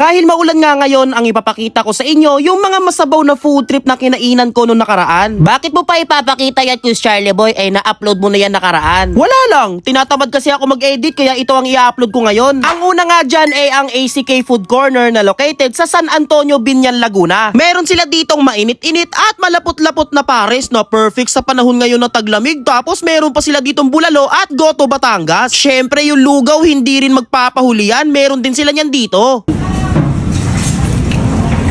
Dahil maulan nga ngayon, ang ipapakita ko sa inyo yung mga masabaw na food trip na kinainan ko noong nakaraan. Bakit mo pa ipapakita yan, Kus Charlie Boy? Ay, na-upload mo na yan nakaraan. Wala lang, tinatamad kasi ako mag-edit kaya ito ang i-upload ko ngayon. Ang una nga dyan ay ang ACK Food Corner na located sa San Antonio, Binyan, Laguna. Meron sila ditong mainit-init at malapot-lapot na pares na perfect sa panahon ngayon na taglamig. Tapos meron pa sila ditong bulalo at goto Batangas. Syempre yung lugaw hindi rin magpapahuli yan. Meron din sila niyan dito.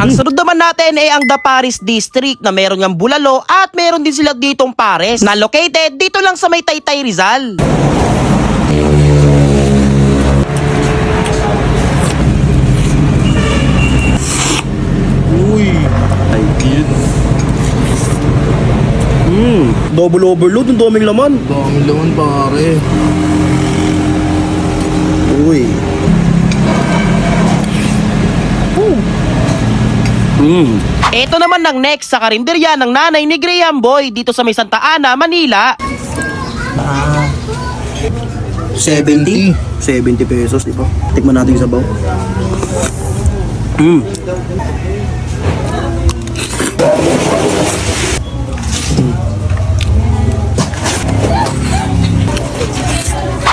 Ang sunod naman natin ay ang The Paris District na meron ng bulalo at meron din sila ditong pares na located dito lang sa may Taytay Rizal. Uy, ay cute. Mm, double overload, ang daming laman. Dami laman pare. Uy. Mm. Ito naman ng next sa karinderya ng nanay ni Graham Boy dito sa may Santa Ana, Manila. 70? 70 pesos, di ba? Tikman natin yung sabaw. Mm.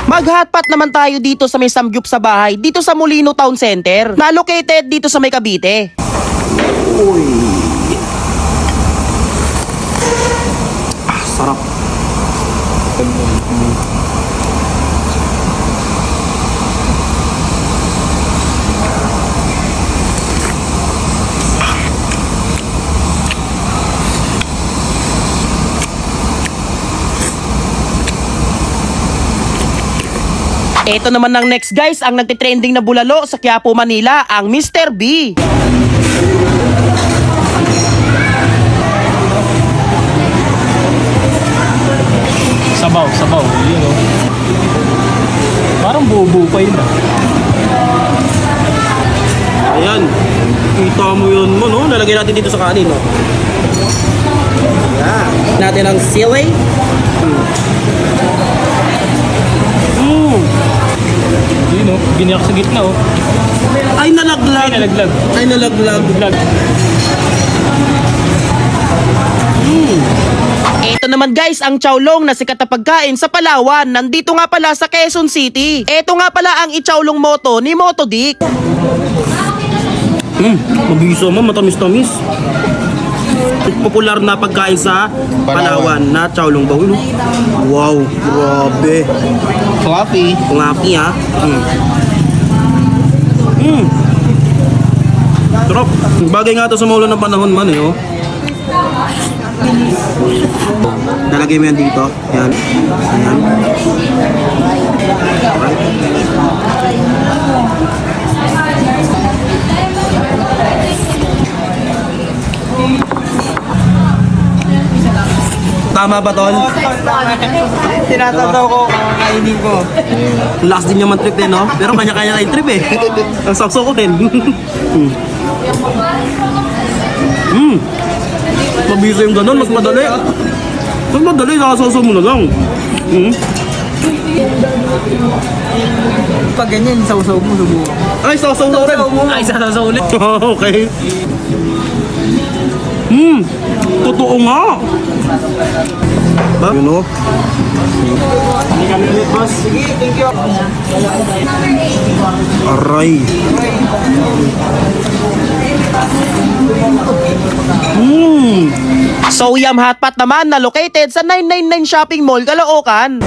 Mag-hotpot naman tayo dito sa may samgyup sa bahay, dito sa Molino Town Center, na located dito sa may Cavite. Ah, sarap. Ito naman ng next guys, ang nagtitrending na bulalo sa Quiapo, Manila, ang Mr. B. Ayan. Kita mo yun mo, no? Lalagay natin dito sa kanin, no? Ayan. Natin ang sili. Mm. Yun o. Giniyak sa gitna o. Ay, nalaglag. Ay, nalaglag. Ay, nalaglag. Nalaglag. Ito naman guys, ang chowlong na sikat na pagkain sa Palawan. Nandito nga pala sa Quezon City. Ito nga pala ang ichowlong moto ni Moto Dick. Hmm, mabisa mo, matamis-tamis. Popular na pagkain sa Palawan, na chowlong baw. no? Wow, grabe. Fluffy. Fluffy ha. Mm. Mm. Sarap. Bagay nga to sa maulan ng panahon man eh, oh. Nalagay mo yan dito. Yan. Yan. Tama ba, Tol? Tinatataw ko kakainin ko. Last din naman trip eh, no? Pero kanya-kanya tayong trip eh. Ang sakso ko rin. Hmm. Mabisa yung ganun, mas madali. Mas madali, nakasawsaw mo na lang. Hmm. Pag ganyan, sausaw mo, subukan. Ay, sawsaw na rin. Ay, sasasaw ulit. okay. Hmm. Totoo nga. Ba? Yun o. Sige, thank you. Aray. Mm. So Yam Hotpot naman na located sa 999 Shopping Mall, Caloocan.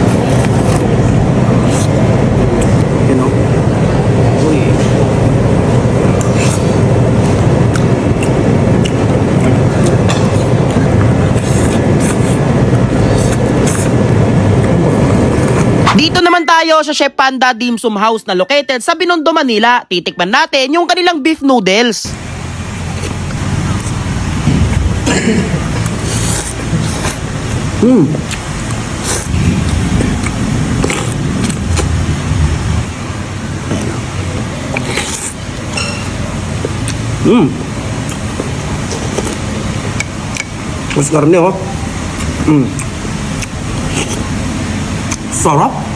Dito naman tayo sa Chef Panda Dim Sum House na located sa Binondo, Manila. Titikman natin yung kanilang beef noodles. Hmm. Hmm. Mas karne oh. Hmm. Sarap.